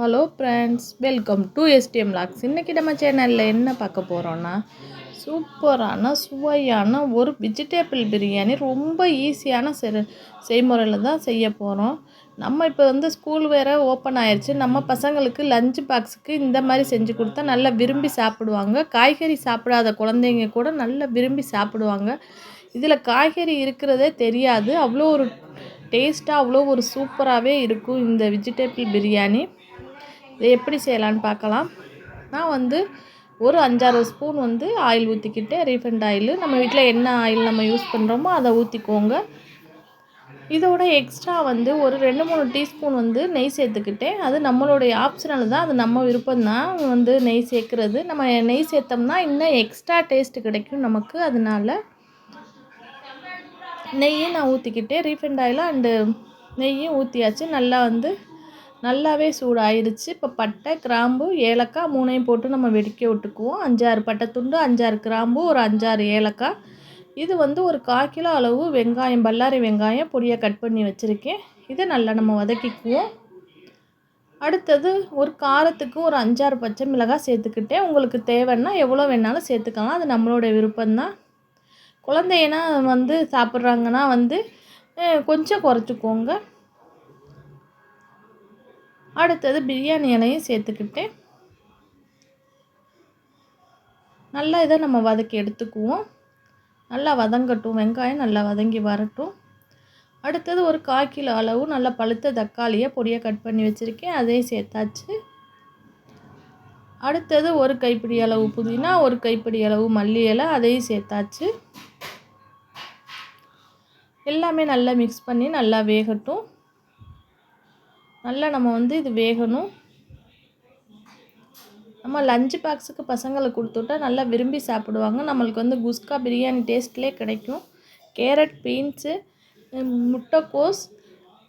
Hello friends welcome to STM lakhs இன்றைக்கி நம்ம சேனலில் என்ன பார்க்க போகிறோன்னா சூப்பரான சுவையான ஒரு வெஜிடேபிள் பிரியாணி. ரொம்ப ஈஸியான செ செய்முறையில் தான் செய்ய போகிறோம் நம்ம இப்போ வந்து ஸ்கூல் வேறு ஓப்பன் ஆயிடுச்சு நம்ம பசங்களுக்கு லஞ்ச் பாக்ஸுக்கு இந்த மாதிரி செஞ்சு கொடுத்தா நல்லா விரும்பி சாப்பிடுவாங்க. காய்கறி சாப்பிடாத குழந்தைங்க கூட நல்லா விரும்பி சாப்பிடுவாங்க. இதில் காய்கறி இருக்கிறதே தெரியாது. அவ்வளோ ஒரு டேஸ்ட்டாக அவ்வளோ ஒரு சூப்பராகவே இருக்கும் இந்த வெஜிடேபிள் பிரியாணி. இதை எப்படி செய்யலான்னு பார்க்கலாம். நான் வந்து ஒரு அஞ்சாறு ஸ்பூன் வந்து ஆயில் ஊற்றிக்கிட்டேன் ரீஃபண்ட் ஆயில். நம்ம வீட்டில் என்ன ஆயில் நம்ம யூஸ் பண்ணுறோமோ அதை ஊற்றிக்கோங்க இதோட எக்ஸ்ட்ரா வந்து ஒரு ரெண்டு மூணு டீஸ்பூன் வந்து நெய் சேர்த்துக்கிட்டேன். அது நம்மளுடைய ஆப்ஷனல் தான். அது நம்ம விருப்பம் தான் வந்து நெய் சேர்க்குறது. நம்ம நெய் சேர்த்தோம்னா இன்னும் எக்ஸ்ட்ரா டேஸ்ட் கிடைக்கும் நமக்கு. அதனால நெய்யும் நான் ஊற்றிக்கிட்டேன் ரீஃபண்ட் ஆயிலும் அண்டு நெய்யும் ஊற்றியாச்சு நல்லா வந்து நல்லாவே சூடாயிருச்சு. இப்போ பட்டை கிராம்பு ஏலக்காய் மூணையும் போட்டு நம்ம வெடிக்க விட்டுக்குவோம். அஞ்சாறு பட்டை துண்டு அஞ்சாறு கிராம்பு ஒரு அஞ்சாறு ஏலக்காய். இது வந்து ஒரு கால் கிலோ அளவு வெங்காயம் பல்லாரி வெங்காயம் பொடியாக கட் பண்ணி வச்சுருக்கேன். இதை நல்லா நம்ம வதக்கிக்குவோம். அடுத்தது ஒரு காரத்துக்கு ஒரு அஞ்சாறு பச்சை மிளகாய் சேர்த்துக்கிட்டேன். உங்களுக்கு தேவைன்னா எவ்வளோ வேணாலும் சேர்த்துக்கலாம். அது நம்மளோட விருப்பம்தான். குழந்தையனா வந்து சாப்பிட்றாங்கன்னா வந்து கொஞ்சம் குறைச்சிக்கோங்க. அடுத்தது பிரியாணி இலையும் சேர்த்துக்கிட்டு நல்லா இதை நம்ம வதக்கி எடுத்துக்குவோம். நல்லா வதங்கட்டும். வெங்காயம் நல்லா வதங்கி வரட்டும். அடுத்தது ஒரு கால் கிலோ அளவு நல்லா பழுத்த தக்காளியை பொடியாக கட் பண்ணி வச்சுருக்கேன். அதையும் சேர்த்தாச்சு. அடுத்தது ஒரு கைப்பிடி அளவு புதினா ஒரு கைப்பிடி அளவு மல்லி இலை அதையும் சேர்த்தாச்சு. எல்லாமே நல்லா மிக்ஸ் பண்ணி நல்லா வேகட்டும். நல்லா நம்ம வந்து இது வேகணும். நம்ம லஞ்சு பாக்ஸுக்கு பசங்களுக்கு கொடுத்துட்டா நல்லா விரும்பி சாப்பிடுவாங்க. நம்மளுக்கு வந்து குஸ்கா பிரியாணி டேஸ்ட்லேயே கிடைக்கும். கேரட் பீன்ஸு முட்டைக்கோஸ்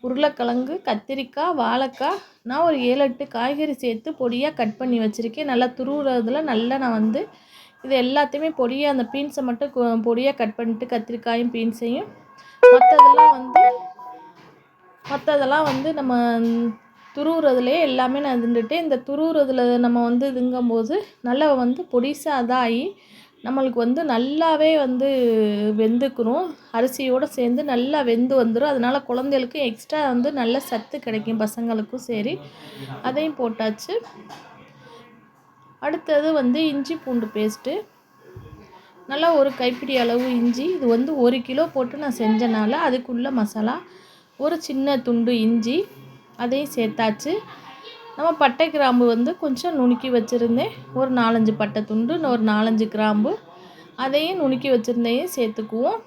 உருளைக்கிழங்கு கத்திரிக்காய் வாழைக்காய். நான் ஒரு ஏழு எட்டு காய்கறி சேர்த்து பொடியாக கட் பண்ணி வச்சுருக்கேன். நல்லா துருவுறதுல நல்லா நான் வந்து இது எல்லாத்தையுமே பொடியாக அந்த பீன்ஸை மட்டும் பொடியாக கட் பண்ணிட்டு கத்திரிக்காயும் பீன்ஸையும். மற்றதெல்லாம் வந்து மற்றதெல்லாம் வந்து நம்ம துருவுறதுலேயே எல்லாமே நான் இந்த துருவுறதுல நம்ம வந்து இதுங்கும்போது நல்லா வந்து பொடிசாக இதாகி நம்மளுக்கு வந்து நல்லாவே வந்து வெந்துக்கணும் அரிசியோடு சேர்ந்து நல்லா வெந்து வந்துடும் அதனால் குழந்தைகளுக்கு எக்ஸ்ட்ரா வந்து நல்ல சத்து கிடைக்கும் பசங்களுக்கும் சரி. அதையும் போட்டாச்சு. அடுத்தது வந்து இஞ்சி பூண்டு பேஸ்ட்டு. நல்லா ஒரு கைப்பிடி அளவு இஞ்சி. இது வந்து ஒரு கிலோ போட்டு நான் செஞ்சனால அதுக்குள்ளே மசாலா ஒரு சின்ன துண்டு இஞ்சி அதையும் சேர்த்தாச்சு. நம்ம பட்டை கிராம்பு வந்து கொஞ்சம் நுணுக்கி வச்சுருந்தேன். ஒரு நாலஞ்சு பட்டை துண்டு ஒரு நாலஞ்சு கிராம்பு. அதையும் நுணுக்கி வச்சுருந்தையும் சேர்த்துக்குவோம்.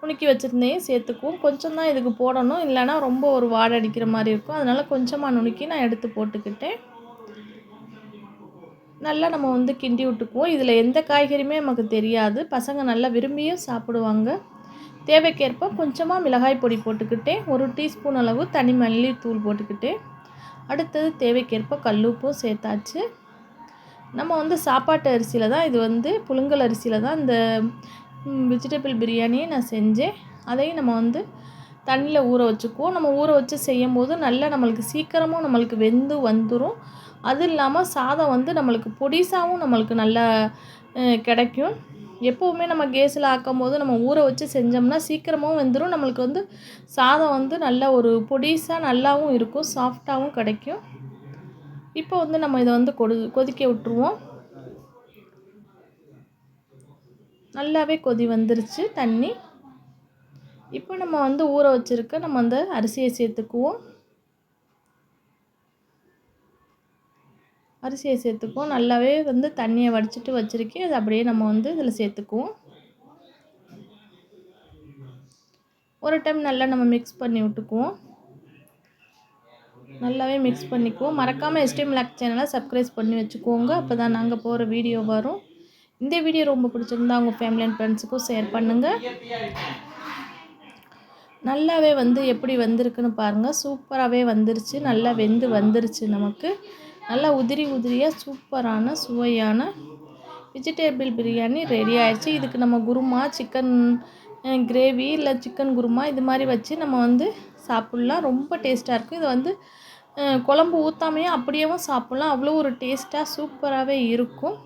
நுணுக்கி வச்சுருந்தையும் சேர்த்துக்குவோம். கொஞ்சம் தான் இதுக்கு போடணும். இல்லைனா ரொம்ப ஒரு வாடை அடிக்கிற மாதிரி இருக்கும். அதனால் கொஞ்சமாக நுணுக்கி நான் எடுத்து போட்டுக்கிட்டேன். நல்லா நம்ம வந்து கிண்டி விட்டுக்குவோம். இதில் எந்த காய்கறியுமே நமக்கு தெரியாது. பசங்க நல்லா விரும்பியும் சாப்பிடுவாங்க. தேவைக்கேற்ப கொஞ்சமாக மிளகாய் பொடி போட்டுக்கிட்டேன் ஒரு டீஸ்பூன் அளவு தனி மல்லி தூள் அடுத்தது தேவைக்கேற்ப கல்லுப்பும் சேர்த்தாச்சு. நம்ம வந்து சாப்பாட்டு அரிசியில் தான் இது வந்து புழுங்கல் அரிசியில் தான் இந்த வெஜிடபிள் பிரியாணியை நான் செஞ்சேன். அதையும் நம்ம வந்து தண்ணியில் ஊற வச்சுக்குவோம். நம்ம ஊற வச்சு செய்யும் போது நல்லா நம்மளுக்கு சீக்கிரமும் நம்மளுக்கு வெந்து வந்துடும் அது இல்லாமல் சாதம் வந்து நம்மளுக்கு பொடிசாகவும் நம்மளுக்கு நல்லா கிடைக்கும். எப்போவுமே நம்ம கேஸில் ஆக்கும் போது நம்ம ஊற வச்சு செஞ்சோம்னா சீக்கிரமாகவும் வெந்துடும் நம்மளுக்கு வந்து சாதம் வந்து நல்ல ஒரு பொடிசாக நல்லாவும் இருக்கும் சாஃப்டாகவும் கிடைக்கும். இப்போ வந்து நம்ம இதை வந்து கொடு கொதிக்க விட்டுருவோம். நல்லாவே கொதி வந்துருச்சு தண்ணி. இப்போ நம்ம வந்து ஊற வச்சுருக்க நம்ம அந்த அரிசியை சேர்த்துக்குவோம். அரிசியை சேர்த்துக்குவோம். நல்லாவே வந்து தண்ணியை வடிச்சிட்டு வச்சுருக்கேன். அது அப்படியே நம்ம வந்து இதில் சேர்த்துக்குவோம். ஒரு டைம் நல்லா நம்ம மிக்ஸ் பண்ணி விட்டுக்குவோம். நல்லாவே மிக்ஸ் பண்ணிக்குவோம். மறக்காமல் எஸ்டிஎம் லாக் சேனலை சப்ஸ்கிரைப் பண்ணி வச்சுக்கோங்க. அப்போ தான் நாங்கள் போகிற வீடியோ வரும். இந்த வீடியோ ரொம்ப பிடிச்சிருந்தா உங்கள் ஃபேமிலி அண்ட் ஃப்ரெண்ட்ஸுக்கும் ஷேர் பண்ணுங்கள் நல்லாவே வந்து எப்படி வந்திருக்குன்னு பாருங்கள் சூப்பராகவே வந்துருச்சு. நல்லா வெந்து வந்துருச்சு நமக்கு. நல்லா உதிரி உதிரியாக சூப்பரான சுவையான வெஜிடேபிள் பிரியாணி ரெடி ஆயிடுச்சு. இதுக்கு நம்ம குருமா சிக்கன் கிரேவி இல்லை சிக்கன் குருமா இது மாதிரி வச்சு நம்ம வந்து சாப்பிட்லாம். ரொம்ப டேஸ்ட்டாக இருக்கும். இது வந்து குழம்பு ஊற்றாமையே அப்படியேவும் சாப்பிட்லாம். அவ்வளோ ஒரு டேஸ்ட்டாக சூப்பராகவே இருக்கும்.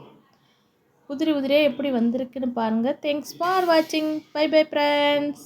உதிரி உதிரியாக எப்படி வந்திருக்குன்னு பாருங்கள் தேங்க்ஸ் ஃபார் வாட்சிங் பை பை ஃப்ரெண்ட்ஸ்